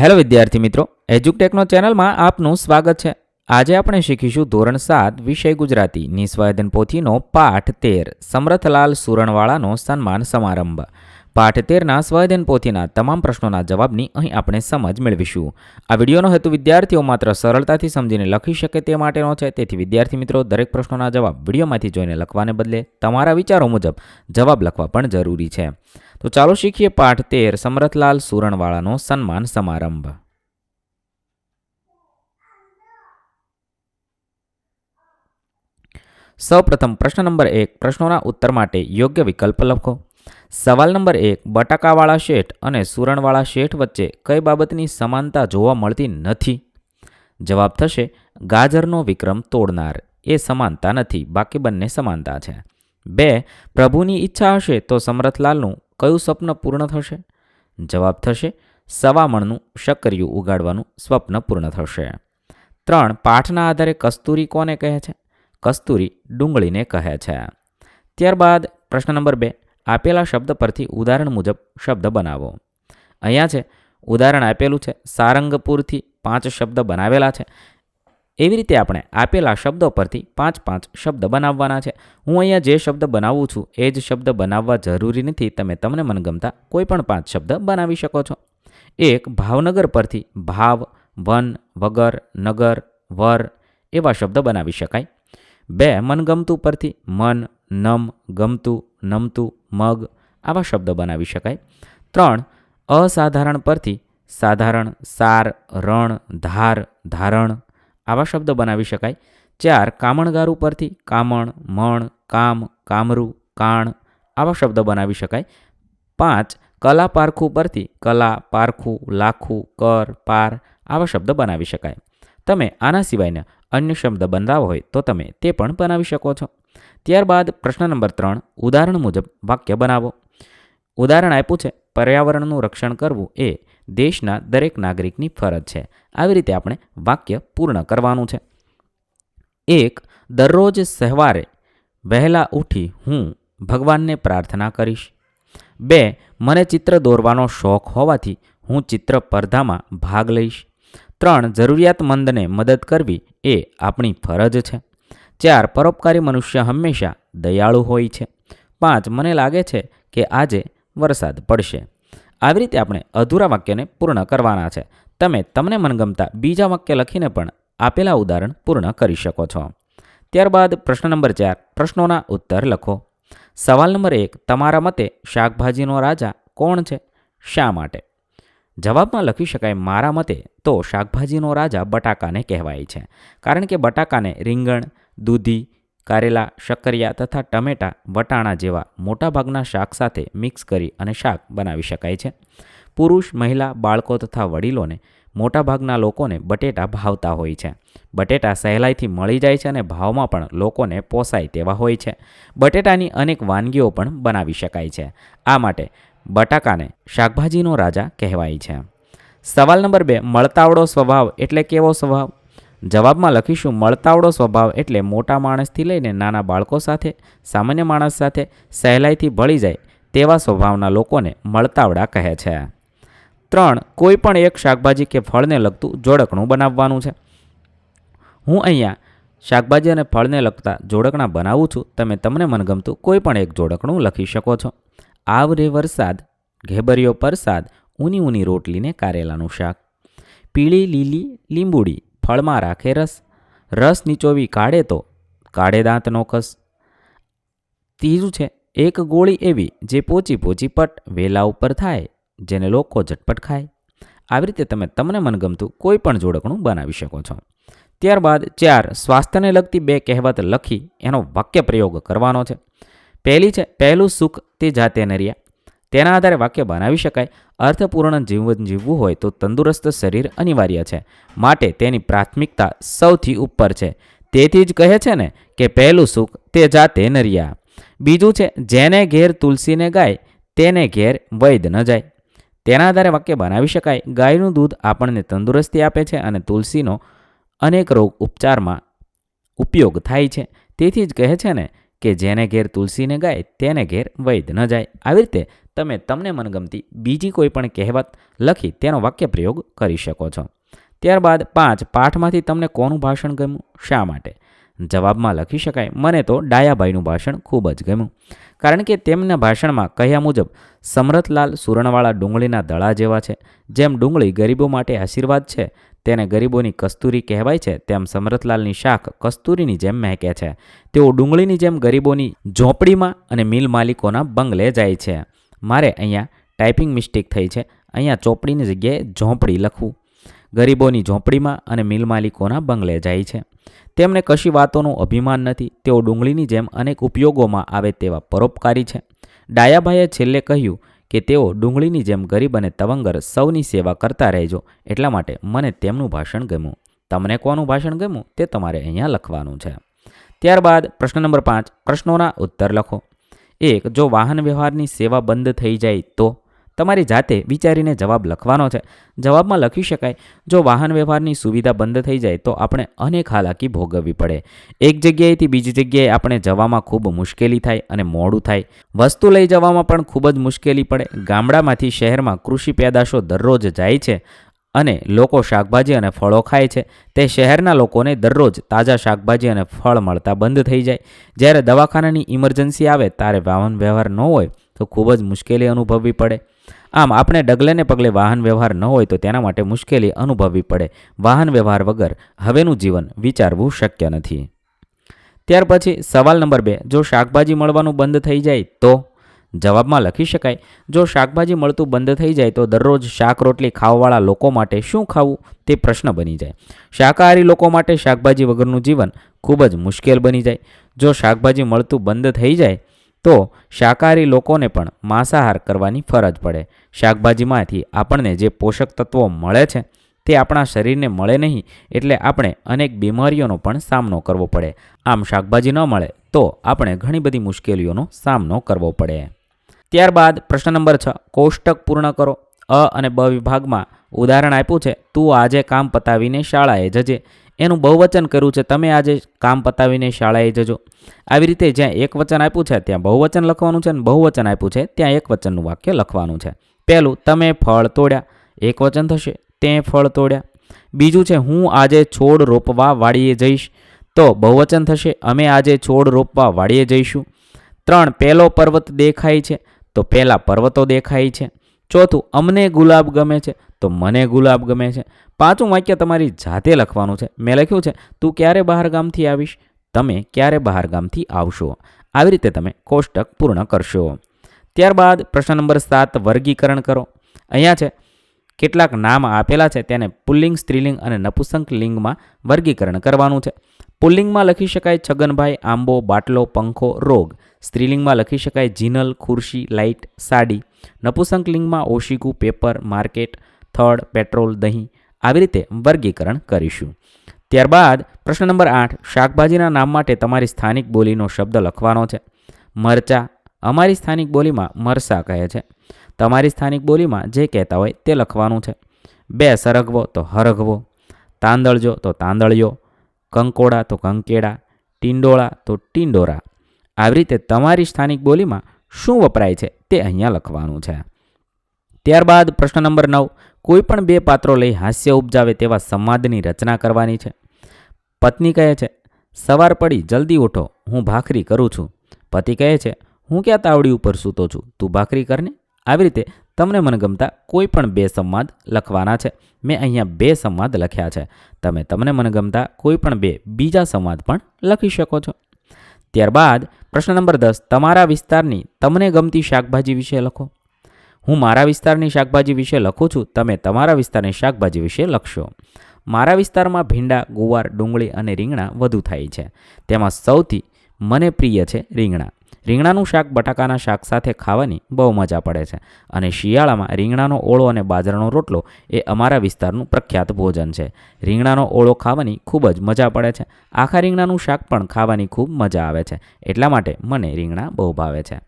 Hello વિદ્યાર્થી મિત્રો, એજ્યુકટેકનો ચેનલમાં આપનું સ્વાગત છે. આજે આપણે શીખીશું ધોરણ સાત, વિષય ગુજરાતી નિસ્વાયદન પોથીનો પાઠ તેર, સમરથલાલ સુરણવાળાનો સન્માન સમારંભ. પાઠ તેરના સ્વાધ્યન પોથીના તમામ પ્રશ્નોના જવાબની અહીં આપણે સમજ મેળવીશું. આ વિડીયોનો હેતુ વિદ્યાર્થીઓ માત્ર સરળતાથી સમજીને લખી શકે તે માટેનો છે. તેથી વિદ્યાર્થી મિત્રો, દરેક પ્રશ્નોના જવાબ વિડીયોમાંથી જોઈને લખવાને બદલે તમારા વિચારો મુજબ જવાબ લખવા પણ જરૂરી છે. તો ચાલો શીખીએ પાઠ તેર સમરથલાલ સુરણવાળાનો સન્માન સમારંભ. સૌપ્રથમ પ્રશ્ન નંબર એક, પ્રશ્નોના ઉત્તર માટે યોગ્ય વિકલ્પ લખો. સવાલ નંબર એક, બટાકાવાળા શેઠ અને સુરણવાળા શેઠ વચ્ચે કઈ બાબતની સમાનતા જોવા મળતી નથી? જવાબ થશે, ગાજરનો વિક્રમ તોડનાર. એ સમાનતા નથી, બાકી બંને સમાનતા છે. બે, પ્રભુની ઈચ્છા હશે તો સમરથલાલનું કયું સ્વપ્ન પૂર્ણ થશે? જવાબ થશે, સવામણનું શકરિયું ઉગાડવાનું સ્વપ્ન પૂર્ણ થશે. ત્રણ, પાઠના આધારે કસ્તુરી કોને કહે છે? કસ્તુરી ડુંગળીને કહે છે. ત્યારબાદ પ્રશ્ન નંબર બે આપેલા શબ્દ પરથી ઉદાહરણ મુજબ શબ્દ બનાવો. અહીંયા છે, ઉદાહરણ આપેલું છે, સારંગપુરથી પાંચ શબ્દ બનાવેલા છે. એવી રીતે આપણે આપેલા શબ્દો પરથી પાંચ પાંચ શબ્દ બનાવવાના છે. હું અહીંયા જે શબ્દ બનાવું છું, એ જ શબ્દ બનાવવા જરૂરી નથી. તમે તમને મનગમતા કોઈ પણ પાંચ શબ્દ બનાવી શકો છો. એક, ભાવનગર પરથી ભાવ, વન, વગર, નગર, વર એવા શબ્દ બનાવી શકાય. બે, મનગમતું પરથી મન, નમ, ગમતું, નમતું મગ આવા શબ્દ બનાવી શકાય. ત્રણ, અસાધારણ પરથી સાધારણ, સાર, રણ, ધાર, ધારણ આવા શબ્દ બનાવી શકાય. ચાર, કામણગારું પરથી કામણ, મણ, કામ, કામરું, કાણ આવા શબ્દ બનાવી શકાય. પાંચ, કલા પારખું પરથી કલા, પારખું, લાખું, કર, પાર આવા શબ્દ બનાવી શકાય. તમે આના સિવાયના અન્ય શબ્દ બનાવવા હોય તો તમે તે પણ બનાવી શકો છો. ત્યારબાદ પ્રશ્ન નંબર ત્રણ, ઉદાહરણ મુજબ વાક્ય બનાવો. ઉદાહરણ આપ્યું છે, પર્યાવરણનું રક્ષણ કરવું એ દેશના દરેક નાગરિકની ફરજ છે. આવી રીતે આપણે વાક્ય પૂર્ણ કરવાનું છે. એક, દરરોજ સહેવારે વહેલા ઉઠી હું ભગવાનને પ્રાર્થના કરીશ. બે, મને ચિત્ર દોરવાનો શોખ હોવાથી હું ચિત્ર સ્પર્ધામાં ભાગ લઈશ. ત્રણ, જરૂરિયાતમંદને મદદ કરવી એ આપણી ફરજ છે. ચાર પરોપકારી મનુષ્ય હંમેશા દયાળુ હોય છે. પાંચ, મને લાગે છે કે આજે વરસાદ પડશે. આવી રીતે આપણે અધૂરા વાક્યને પૂર્ણ કરવાના છે. તમે તમને મનગમતા બીજા વાક્ય લખીને પણ આપેલા ઉદાહરણ પૂર્ણ કરી શકો છો. ત્યારબાદ પ્રશ્ન નંબર ચાર, પ્રશ્નોના ઉત્તર લખો. સવાલ નંબર એક, તમારા મતે શાકભાજીનો રાજા કોણ છે? શા માટે? જવાબમાં લખી શકાય, મારા મતે તો શાકભાજીનો રાજા બટાકાને કહેવાય છે. કારણ કે બટાકાને રીંગણ દૂધી, કારેલા, શક્કરિયા તથા ટમેટા, વટાણા જેવા મોટાભાગના શાક સાથે મિક્સ કરી અને શાક બનાવી શકાય છે. પુરુષ, મહિલા, બાળકો તથા વડીલોને મોટાભાગના લોકોને બટેટા ભાવતા હોય છે. બટેટા સહેલાઈથી મળી જાય છે અને ભાવમાં પણ લોકોને પોસાય તેવા હોય છે. બટેટાની અનેક વાનગીઓ પણ બનાવી શકાય છે. આ માટે બટાકાને શાકભાજીનો રાજા કહેવાય છે. સવાલ નંબર બે મળતાવડો સ્વભાવ એટલે કેવો સ્વભાવ? જવાબમાં લખીશું, મળતાવડો સ્વભાવ એટલે મોટા માણસથી લઈને નાના બાળકો સાથે, સામાન્ય માણસ સાથે સહેલાઈથી ભળી જાય તેવા સ્વભાવના લોકોને મળતાવડા કહે છે. ત્રણ, કોઈ પણ એક શાકભાજી કે ફળને લગતું જોડકણું બનાવવાનું છે. હું અહીંયા શાકભાજી અને ફળને લગતા જોડકણા બનાવું છું. તમે તમને મનગમતું કોઈ પણ એક જોડકણું લખી શકો છો. આવરે વરસાદ, ઘેબરિયો પરસાદ, ઊની ઊની રોટલીને કારેલાનું શાક. પીળી લીલી લીંબુડી ફળમાં રાખે રસ? રસ નીચોવી કાઢે તો? કાઢે દાંતનો કસ? ત્રીજું છે, એક ગોળી એવી જે પોચી પોચી પટ વેલા ઉપર થાય, જેને લોકો ઝટપટ ખાય. આવી રીતે તમે તમને મનગમતું કોઈ પણ જોડકણું બનાવી શકો છો. ત્યારબાદ ચાર, સ્વાસ્થ્યને લગતી બે કહેવત લખી એનો વાક્ય પ્રયોગ કરવાનો છે. પહેલી છે, પહેલું સુખ તે જાતે નર્યા. તેના આધારે વાક્ય બનાવી શકાય. અર્થપૂર્ણ જીવન જીવવું હોય તો તંદુરસ્ત શરીર અનિવાર્ય છે. માટે તેની પ્રાથમિકતા સૌથી ઉપર છે. તેથી જ કહે છે ને કે પહેલું સુખ તે જાતે નરિયા. બીજું છે, જેને ઘેર તુલસીને ગાય, તેને ઘેર વૈદ ન જાય. તેના આધારે વાક્ય બનાવી શકાય. ગાયનું દૂધ આપણને તંદુરસ્તી આપે છે અને તુલસીનો અનેક રોગ ઉપચારમાં ઉપયોગ થાય છે. તેથી જ કહે છે ને કે જેને ઘેર તુલસીને ગાય, તેને ઘેર વૈદ ન જાય. આવી રીતે તમે તમને મનગમતી બીજી કોઈ પણ કહેવત લખી તેનો વાક્ય પ્રયોગ કરી શકો છો. ત્યારબાદ પાંચ, પાઠમાંથી તમને કોનું ભાષણ ગમ્યું? શા માટે? જવાબમાં લખી શકાય, મને તો ડાયાભાઈનું ભાષણ ખૂબ જ ગમ્યું. કારણ કે તેમના ભાષણમાં કહ્યા મુજબ, સમરથલાલ સુરણવાળા ડુંગળીના દળા જેવા છે. જેમ ડુંગળી ગરીબો માટે આશીર્વાદ છે, તેને ગરીબોની કસ્તુરી કહેવાય છે, તેમ સમરથલાલની શાખ કસ્તુરીની જેમ મહેકે છે. તેઓ ડુંગળીની જેમ ગરીબોની ઝોંપડીમાં અને મિલ માલિકોના બંગલે જાય છે. મારે અહીંયા ટાઈપિંગ મિસ્ટેક થઈ છે. અહીંયા ચોપડીની જગ્યાએ ઝોંપડી લખવું. ગરીબોની ઝોંપડીમાં અને મિલ માલિકોના બંગલે જાય છે. તેમને કશી વાતોનું અભિમાન નથી. તેઓ ડુંગળીની જેમ અનેક ઉપયોગોમાં આવે તેવા પરોપકારી છે. ડાયાભાઈએ છેલ્લે કહ્યું કે તેઓ ડુંગળીની જેમ ગરીબ અને તવંગર સૌની સેવા કરતા રહેજો. એટલા માટે મને તેમનું ભાષણ ગમ્યું. તમને કોનું ભાષણ ગમ્યું? તે તમારે અહીંયા લખવાનું છે. ત્યારબાદ પ્રશ્ન નંબર પાંચ. પ્રશ્નોના ઉત્તર લખો. એક, જો વાહન વ્યવહારની સેવા બંધ થઈ જાય તો? તમારી જાતે વિચારીને જવાબ લખવાનો છે. જવાબમાં લખી શકાય, જો વાહન વ્યવહારની સુવિધા બંધ થઈ જાય તો આપણે અનેક હાલાકી ભોગવવી પડે. એક જગ્યાએથી બીજી જગ્યાએ આપણે જવામાં ખૂબ મુશ્કેલી થાય અને મોડું થાય. વસ્તુ લઈ જવામાં પણ ખૂબ જ મુશ્કેલી પડે. ગામડામાંથી શહેરમાં કૃષિ પેદાશો દરરોજ જાય છે. અને લોકો શાકભાજી અને ફળો ખાય છે. તે શહેરના લોકોને દરરોજ તાજા શાકભાજી અને ફળ મળતા બંધ થઈ જાય. જ્યારે દવાખાનાની ઇમરજન્સી આવે ત્યારે વાહન વ્યવહાર ન હોય તો ખૂબ જ મુશ્કેલી અનુભવવી પડે. આમ, આપણે ડગલેને પગલે વાહન વ્યવહાર ન હોય તો તેના માટે મુશ્કેલી અનુભવવી પડે. વાહન વ્યવહાર વગર હવેનું જીવન વિચારવું શક્ય નથી. ત્યાર પછી સવાલ નંબર બે, જો શાકભાજી મળવાનું બંધ થઈ જાય તો? જવાબમાં લખી શકાય, જો શાકભાજી મળતું બંધ થઈ જાય તો દરરોજ શાક રોટલી ખાવાવાળા લોકો માટે શું ખાવું? તે પ્રશ્ન બની જાય. શાકાહારી લોકો માટે શાકભાજી વગરનું જીવન ખૂબ જ મુશ્કેલ બની જાય. જો શાકભાજી મળતું બંધ થઈ જાય તો શાકાહારી લોકોને પણ માંસાહાર કરવાની ફરજ પડે. શાકભાજીમાંથી આપણને જે પોષક તત્વો મળે છે તે આપણા શરીરને મળે નહીં એટલે આપણે અનેક બીમારીઓનો પણ સામનો કરવો પડે. આમ શાકભાજી ન મળે તો આપણે ઘણી બધી મુશ્કેલીઓનો સામનો કરવો પડે. ત્યારબાદ પ્રશ્ન નંબર છ, કોષ્ટક પૂર્ણ કરો. અ અને બ વિભાગમાં ઉદાહરણ આપ્યું છે, તું આજે કામ પતાવીને શાળાએ જજે. એનું બહુવચન કર્યું છે, તમે આજે કામ પતાવીને શાળાએ જજો. આવી રીતે જ્યાં એક વચન આપ્યું છે, ત્યાં બહુવચન લખવાનું છે અને બહુવચન આપ્યું છે, ત્યાં એક વચનનું વાક્ય લખવાનું છે. પહેલું, તમે ફળ તોડ્યા. એક વચન થશે, તે ફળ તોડ્યા. બીજું છે, હું આજે છોડ રોપવા વાડીએ જઈશ. તો બહુવચન થશે, અમે આજે છોડ રોપવા વાડીએ જઈશું. ત્રણ, પહેલો પર્વત દેખાય છે. તો પહેલાં પર્વતો દેખાય છે. ચોથું, અમને ગુલાબ ગમે છે. તો મને ગુલાબ ગમે છે. પાંચમું વાક્ય તમારી જાતે લખવાનું છે. મેં લખ્યું છે, તું ક્યારે બહાર ગામથી આવીશ? તમે ક્યારે બહાર ગામથી આવશો? આવી રીતે તમે કોષ્ટક પૂર્ણ કરશો. ત્યારબાદ પ્રશ્ન નંબર સાત, વર્ગીકરણ કરો. અહીંયા છે, કેટલાક નામ આપેલા છે, તેને પુલ્લિંગ, સ્ત્રીલિંગ અને નપુસંક લિંગમાં વર્ગીકરણ કરવાનું છે. પુલ્લિંગમાં લખી શકાય છગનભાઈ, આંબો, બાટલો, પંખો, રોગ. સ્ત્રીલિંગમાં લખી શકાય જીનલ, ખુરશી, લાઇટ, સાડી. નપુસંકલિંગમાં ઓશિકુ, પેપર, માર્કેટ, થડ, પેટ્રોલ, દહીં આવી રીતે વર્ગીકરણ કરીશું. ત્યારબાદ પ્રશ્ન નંબર આઠ, શાકભાજીના નામ માટે તમારી સ્થાનિક બોલીનો શબ્દ લખવાનો છે. મરચા અમારી સ્થાનિક બોલીમાં મરસા કહે છે. તમારી સ્થાનિક બોલીમાં જે કહેતા હોય તે લખવાનું છે. બે, સરગવો તો હરગવો. તાંદળજો તો તાંદળિયો. કંકોડા તો કંકેડા. ટીંડોળા તો ટીંડોરા. આવી રીતે તમારી સ્થાનિક બોલીમાં શું વપરાય છે તે અહીંયા લખવાનું છે. ત્યારબાદ પ્રશ્ન નંબર નવ, કોઈ પણ બે પાત્રો લઈ હાસ્ય ઉપજાવે તેવા સંવાદની રચના કરવાની છે. પત્ની કહે છે, સવાર પડી, જલ્દી ઉઠો, હું ભાખરી કરું છું. પતિ કહે છે, હું ક્યાં તાવડી ઉપર સૂતો છું? તું ભાખરી કરને? આવી રીતે તમને મનગમતા કોઈ પણ બે સંવાદ લખવાના છે. મેં અહીંયા બે સંવાદ લખ્યા છે. તમે તમને મનગમતા કોઈ પણ બે બીજા સંવાદ પણ લખી શકો છો. ત્યારબાદ પ્રશ્ન નંબર દસ, તમારા વિસ્તારની તમને ગમતી શાકભાજી વિશે લખો. હું મારા વિસ્તારની શાકભાજી વિશે લખું છું, તમે તમારા વિસ્તારની શાકભાજી વિશે લખશો. મારા વિસ્તારમાં ભીંડા, ગુવાર, ડુંગળી અને રીંગણા વધુ થાય છે. તેમાં સૌથી મને પ્રિય છે રીંગણા. રીંગણાનું શાક બટાકાના શાક સાથે ખાવાની બહુ મજા પડે છે. અને શિયાળામાં રીંગણાનો ઓળો અને બાજરાનો રોટલો એ અમારા વિસ્તારનું પ્રખ્યાત ભોજન છે. રીંગણાનો ઓળો ખાવાની ખૂબ જ મજા પડે છે. આખા રીંગણાનું શાક પણ ખાવાની ખૂબ મજા આવે છે. એટલા માટે મને રીંગણા બહુ ભાવે છે.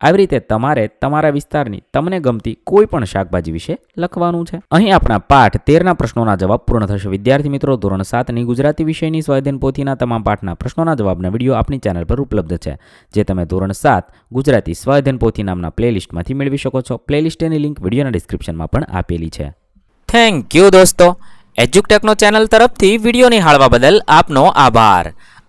આવી રીતે તમારે તમારા વિસ્તારની તમને ગમતી કોઈ પણ શાકભાજી વિશે લખવાનું છે. અહીં આપણા પાઠ તેરના પ્રશ્નોના જવાબ પૂર્ણ થશે. વિદ્યાર્થી મિત્રો, ધોરણ સાતની ગુજરાતી વિષયની સ્વાધીન પોથીના તમામ પાઠના પ્રશ્નોના જવાબના વીડિયો આપણી ચેનલ પર ઉપલબ્ધ છે, જે તમે ધોરણ સાત ગુજરાતી સ્વાધીન પોથી નામના પ્લેલિસ્ટમાંથી મેળવી શકો છો. પ્લેલિસ્ટની લિંક વિડીયોના ડિસ્ક્રિપ્શનમાં પણ આપેલી છે. થેન્ક યુ દોસ્તો. એજ્યુકટેકનો ચેનલ તરફથી વીડિયો નિહાળવા બદલ આપનો આભાર.